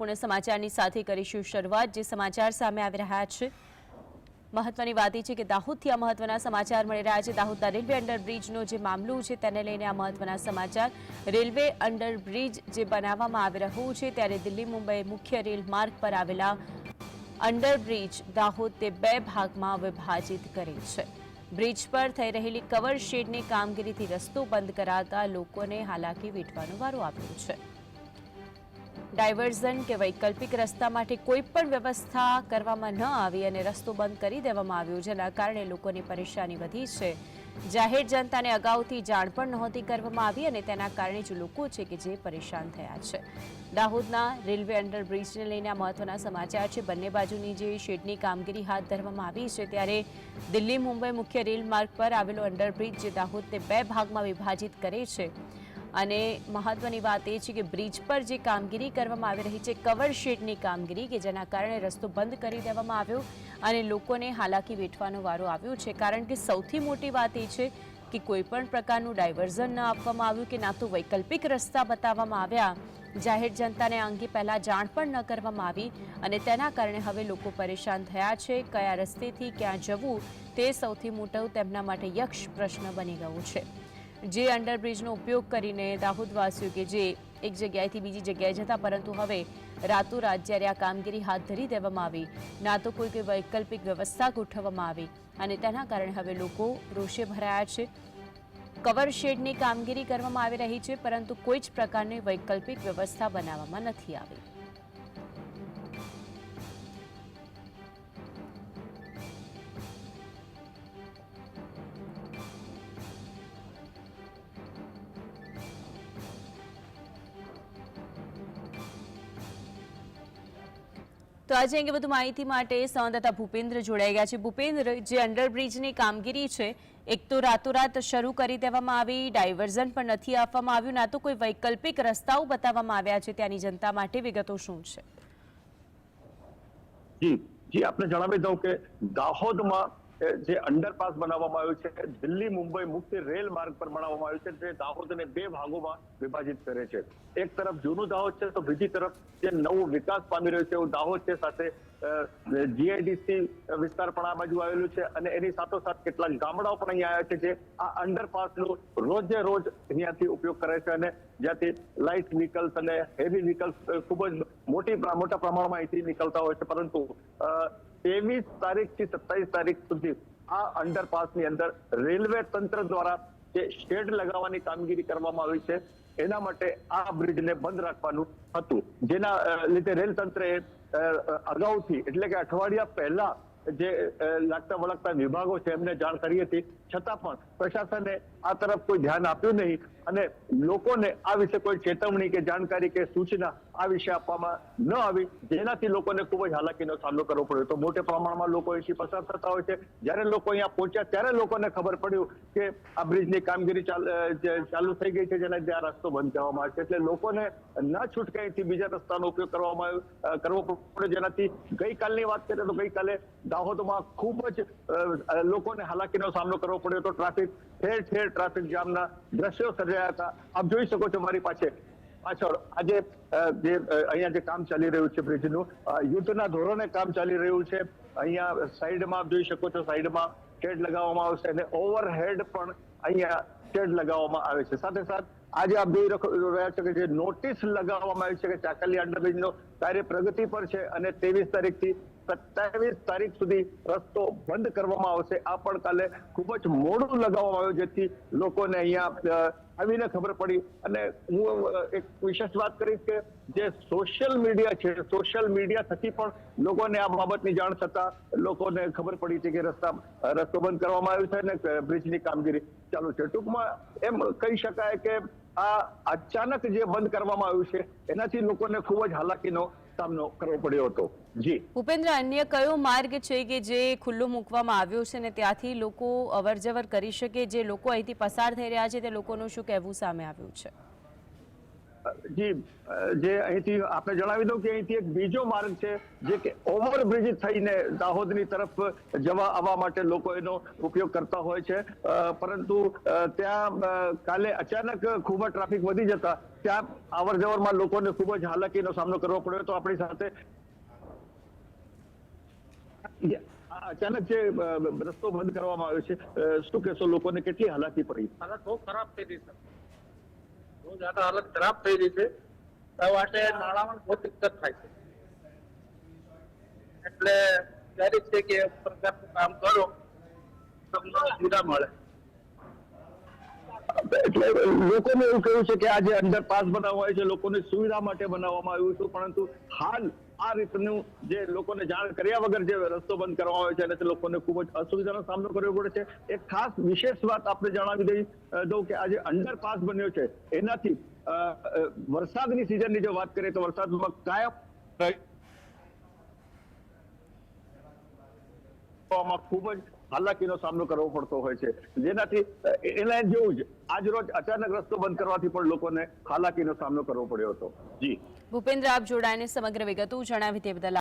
પૂર્ણ સમાચારની સાથે કરીશું શરૂઆત, જે સમાચાર સામે આવી રહ્યા છે. મહત્વની વાત એ છે કે દાહોદથી આ મહત્વના સમાચાર મળી રહ્યા છે. દાહોદના રેલવે અંડરબ્રિજનો જે મામલો છે તેને લઈને આ મહત્વના સમાચાર. રેલવે અંડરબ્રિજ જે બનાવવામાં આવી રહ્યું છે ત્યારે દિલ્હી, મુંબઈ મુખ્ય રેલ માર્ગ પર આવેલા અંડરબ્રિજ દાહોદ તે બે ભાગમાં વિભાજિત કરે છે. બ્રિજ પર થઈ રહેલી કવર શેડની કામગીરીથી રસ્તો બંધ કરાતા લોકોને હાલાકી વેઠવાનો વારો આવ્યો છે. ડાયવર્ઝન કે વૈકલ્પિક રસ્તા માટે કોઈ પણ વ્યવસ્થા કરવામાં ન આવી અને રસ્તો બંધ કરી દેવામાં આવ્યો, જેના કારણે લોકોની પરેશાની વધી છે. જાહેર જનતાને અગાઉથી જાણ પણ નહોતી કરવામાં આવી અને તેના કારણે જ લોકો છે કે જે પરેશાન થયા છે. દાહોદના રેલવે અંડરબ્રિજને લઈને આ મહત્વના સમાચાર છે. બંને બાજુની જે શેડની કામગીરી હાથ ધરવામાં આવી છે, ત્યારે દિલ્હી મુંબઈ મુખ્ય રેલ માર્ગ પર આવેલો અંડરબ્રિજ જે દાહોદને બે ભાગમાં વિભાજિત કરે છે. અને મહત્વની વાત એ છે કે બ્રિજ પર જે કામગીરી કરવામાં આવી રહી છે, કવર શેડની કામગીરી કે જેના કારણે રસ્તો બંધ કરી દેવામાં આવ્યો અને લોકોને હાલાકી વેઠવાનો વારો આવ્યો છે. કારણ કે સૌથી મોટી વાત એ છે કે કોઈ પણ પ્રકારનું ડાયવર્ઝન ન આપવામાં આવ્યું કે ના તો વૈકલ્પિક રસ્તા બતાવવામાં આવ્યા. જાહેર જનતાને આ અંગે પહેલાં જાણ પણ ન કરવામાં આવી અને તેના કારણે હવે લોકો પરેશાન થયા છે કયા રસ્તેથી ક્યાં જવું તે સૌથી મોટો તેમના માટે યક્ષ પ્રશ્ન બની ગયો છે. જે અંડરબ્રિજનો ઉપયોગ કરીને દાહોદવાસીઓ કે જે એક જગ્યાએથી બીજી જગ્યાએ જતા, પરંતુ હવે રાતોરાત જ્યારે આ કામગીરી હાથ ધરી દેવામાં આવી, ના તો કોઈ કોઈ વૈકલ્પિક વ્યવસ્થા ગોઠવવામાં આવી અને તેના કારણે હવે લોકો રોષે ભરાયા છે. કવર શેડની કામગીરી કરવામાં આવી રહી છે, પરંતુ કોઈ જ પ્રકારની વૈકલ્પિક વ્યવસ્થા બનાવવામાં નથી આવી. તો આજે અંગે વધુ માહિતી માટે સંવાદદાતા ભૂપેન્દ્ર જોડાઈ ગયા છે. ભૂપેન્દ્ર, જે અંડરબ્રિજની કામગીરી છે, એક તો રાતોરાત શરૂ કરી દેવામાં આવી, ડાયવર્ઝન પણ નથી આપવામાં આવ્યું, ના તો કોઈ વૈકલ્પિક રસ્તાઓ બતાવવામાં આવ્યા છે. ત્યાંની જનતા માટે વિગતો શું છે? જી જી, આપને જણાવી દઉં કે દાહોદમાં જે અંડરપાસ બનાવવામાં આવ્યું છે, દિલ્હી, મુંબઈ મુખ્ય રેલ માર્ગ પર બનાવવામાં આવ્યું છે, જે દાહોદને બે ભાગોમાં વિભાજિત કરે છે. એક તરફ જૂનું દાહોદ છે, તો બીજી તરફ જે નવું વિકાસ પામી રહ્યું છે, એવું દાહોદ છે, સાથે જીઆઈડીસી વિસ્તાર પણ આ બાજુ આવેલું છે, અને એની સાથોસાથ કેટલાક ગામડાઓ પણ અહીંયા આવ્યા છે, જે આ અંડરપાસનો રોજે રોજ અહીંયાથી ઉપયોગ કરે છે, અને જ્યાંથી લાઇટ વ્હીકલ્સ અને હેવી વ્હીકલ્સ ખૂબ જ મોટી મોટા પ્રમાણમાં અહીંથી નીકળતા હોય છે, પરંતુ ત્રેવીસ તારીખથી સત્તાવીસ તારીખ સુધી આ અંડરપાસની અંદર રેલવે તંત્ર દ્વારા જે શેડ લગાવવાની કામગીરી કરવામાં આવી છે, એના માટે આ બ્રિજને બંધ રાખવાનું હતું. જેના લીધે રેલ તંત્રે અગાઉથી એટલે કે અઠવાડિયા પહેલા જે લાગતા વળગતા વિભાગો છે એમને જાણ કરી હતી. છતાં પણ પ્રશાસને આ તરફ કોઈ ધ્યાન આપ્યું નહીં અને લોકોને આ વિશે કોઈ ચેતવણી કે જાણકારી કે સૂચના આ વિશે આપવામાં ન આવી, જેનાથી લોકોને ખૂબ જ હાલાકીનો સામનો કરવો પડ્યો તો મોટે પ્રમાણમાં લોકો અહીંથી પસાર થતા હોય છે. જ્યારે લોકો અહીંયા પહોંચ્યા ત્યારે લોકોને ખબર પડ્યું કે આ બ્રિજની કામગીરી ચાલ- થઈ ગઈ છે, જેના આ રસ્તો બંધ કરવામાં આવે છે. એટલે લોકોને ન છૂટકાઈથી બીજા રસ્તાનો ઉપયોગ કરવામાં આવ્યો કરવો પડ્યો. જેનાથી ગઈકાલની વાત કરીએ તો ગઈકાલે દાહોદમાં ખૂબ જ લોકોને હાલાકીનો સામનો કરવો પડ્યો તો ટ્રાફિક ઠેર ઠેર ટ્રાફિક જામના દ્રશ્યો સર્જાયા હતા. આપ જોઈ શકો છો મારી પાસે પાછળ આજે જે અહીંયા જે કામ ચાલી રહ્યું છે બ્રિજનું યુદ્ધના ધોરણે કામ ચાલી રહ્યું છે. અહીંયા સાઈડમાં જોઈ શકો છો સાઈડમાં શેડ લગાવવામાં આવશે અને ઓવરહેડ પણ અહીંયા શેડ લગાવવામાં આવે છે. સાથે સાથે આજે આપ જોઈ રહ્યા છો કે જે નોટિસ લગાવવામાં આવી છે કે ચાકલી અંડરબ્રિજનો કાર્ય પ્રગતિ પર છે અને ત્રેવીસ તારીખથી સત્તાવીસ તારીખ સુધી રસ્તો બંધ કરવામાં આવશે. આ પણ કાલે ખૂબ જ મોડું લગાવવામાં આવ્યું, જેથી લોકોને અહીંયા આવીને ખબર પડી. અને હું એક વિશેષ વાત કરીશ કે જે સોશિયલ મીડિયા છે, સોશિયલ મીડિયા થકી પણ લોકોને આ બાબતની જાણ થતા લોકોને ખબર પડી છે કે રસ્તા, રસ્તો બંધ કરવામાં આવ્યો છે અને બ્રિજની કામગીરી ચાલુ છે. ટૂંકમાં એમ કહી શકાય કે આ અચાનક જે બંધ કરવામાં આવ્યું છે, એનાથી લોકોને ખૂબ જ હાલાકીનો સામનો કરવો પડ્યો હતો. જી. ભૂપેન્દ્ર, અન્ય કયો માર્ગ છે કે જે ખુલ્લો મૂકવામાં આવ્યો છે ને ત્યાંથી લોકો અવરજવર કરી શકે? જે લોકો અહીંથી પસાર થઈ રહ્યા છે, તે લોકોનું શું કહેવું સામે આવ્યું છે? જી જે અહીંથી આપણે જણાવી દઉં કે અહીંથી એક બીજો માર્ગ છે, જે કે ઓવરબ્રિજ થઈને દાહોદની તરફ જવા, આવવા માટે લોકો એનો ઉપયોગ કરતા હોય છે. પરંતુ ત્યાં કાલે અચાનક ખૂબ ટ્રાફિક વધી જતા ત્યાં અવર જવરમાં લોકોને ખૂબ જ હાલાકીનો સામનો કરવો પડ્યો. તો આપણી સાથે અચાનક જે રસ્તો બંધ કરવામાં આવ્યો છે. શું કહેશો, લોકોને કેટલી હાલાકી પડી? હાલત બહુ ખરાબ થઈ ગઈ છે બહુ હાલત ખરાબ થઈ રહી છે. તો માટે નાણામાં બહુ દિક્કત થાય છે. એટલે વિચારી છે કે પ્રકારનું કામ કરો, તમને સુવિધા મળે. એટલે લોકોને એવું કહ્યું છે કે આ જે અંડરપાસ બનાવવા આવ્યું છે લોકોની સુવિધા માટે બનાવવામાં આવ્યું છે પરંતુ હાલ આ રીતનું જે લોકોને જાણ કર્યા વગર જે રસ્તો બંધ કરવામાં આવ્યો છે અને તે લોકોને ખૂબ જ અસુવિધાનો સામનો કરવો પડે છે. એક ખાસ વિશેષ વાત આપણે જણાવી દઈ દઉં કે આ જે અંડરપાસ બન્યો છે એનાથી વરસાદની સિઝનની જો વાત કરીએ તો વરસાદમાં કાયમ ખૂબ જ હાલાકીનો સામનો કરવો પડતો હોય છે. જેનાથી એના જેવું જ આજ અચાનક રસ્તો બંધ કરવાથી પણ લોકોને હાલાકીનો સામનો કરવો પડ્યો હતો. જી. ભૂપેન્દ્ર, આપ જોડાઈને સમગ્ર વિગતો જણાવી તે બદલ